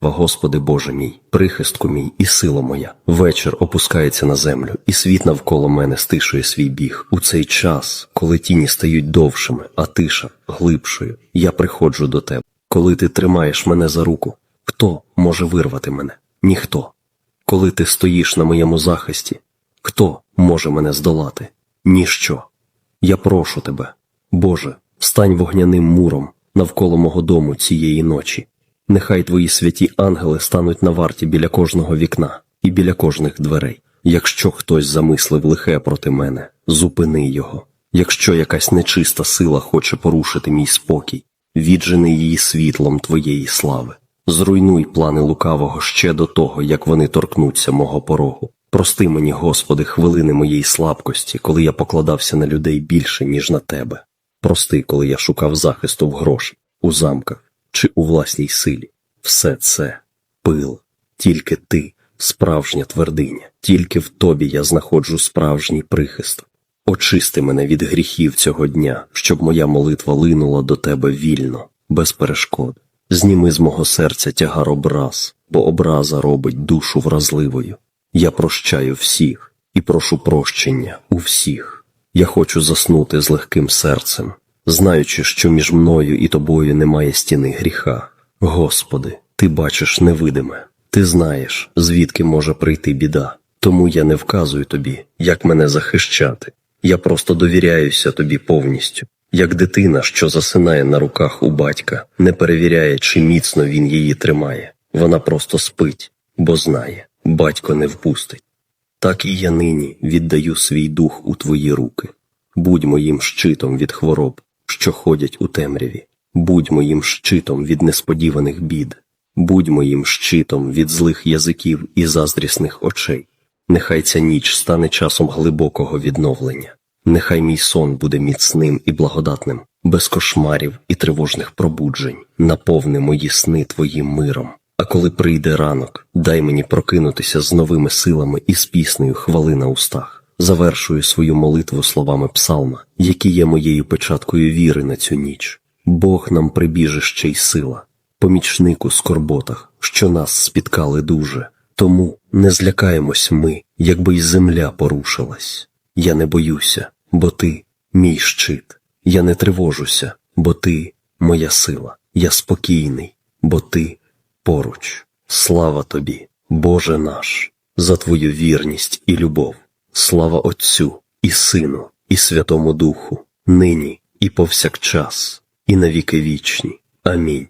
Господи Боже мій, прихистку мій і сила моя. Вечір опускається на землю, і світ навколо мене стишує свій біг. У цей час, коли тіні стають довшими, а тиша глибшою, я приходжу до тебе. Коли ти тримаєш мене за руку, хто може вирвати мене? Ніхто. Коли ти стоїш на моєму захисті, хто може мене здолати? Ніщо. Я прошу тебе, Боже, стань вогняним муром навколо мого дому цієї ночі. Нехай твої святі ангели стануть на варті біля кожного вікна і біля кожних дверей. Якщо хтось замислив лихе проти мене, зупини його. Якщо якась нечиста сила хоче порушити мій спокій, віджени її світлом твоєї слави. Зруйнуй плани лукавого ще до того, як вони торкнуться мого порогу. Прости мені, Господи, хвилини моєї слабкості, коли я покладався на людей більше, ніж на тебе. Прости, коли я шукав захисту в гроші, у замках чи у власній силі. Все це пил, тільки ти, справжня твердиня, тільки в тобі я знаходжу справжній прихист. Очисти мене від гріхів цього дня, щоб моя молитва линула до тебе вільно, без перешкод. Зніми з мого серця тягар образ, бо образа робить душу вразливою. Я прощаю всіх і прошу прощення у всіх. Я хочу заснути з легким серцем, знаючи, що між мною і тобою немає стіни гріха. Господи, ти бачиш невидиме, ти знаєш, звідки може прийти біда. Тому я не вказую тобі, як мене захищати. Я просто довіряюся тобі повністю, як дитина, що засинає на руках у батька, не перевіряє, чи міцно він її тримає. Вона просто спить, бо знає, батько не впустить. Так і я нині віддаю свій дух у твої руки. Будь моїм щитом від хвороб, що ходять у темряві, будь моїм щитом від несподіваних бід, будь моїм щитом від злих язиків і заздрісних очей. Нехай ця ніч стане часом глибокого відновлення. Нехай мій сон буде міцним і благодатним, без кошмарів і тривожних пробуджень, наповни мої сни твоїм миром. А коли прийде ранок, дай мені прокинутися з новими силами і з піснею хвали на устах. Завершую свою молитву словами псалма, які є моєю печаткою віри на цю ніч. Бог нам прибіжище й сила, помічник у скорботах, що нас спіткали дуже. Тому не злякаємось ми, якби й земля порушилась. Я не боюся, бо ти мій щит. Я не тривожуся, бо ти моя сила. Я спокійний, бо ти поруч. Слава тобі, Боже наш, за твою вірність і любов. Слава Отцю і Сину, і Святому Духу, нині і повсякчас, і навіки вічні. Амінь.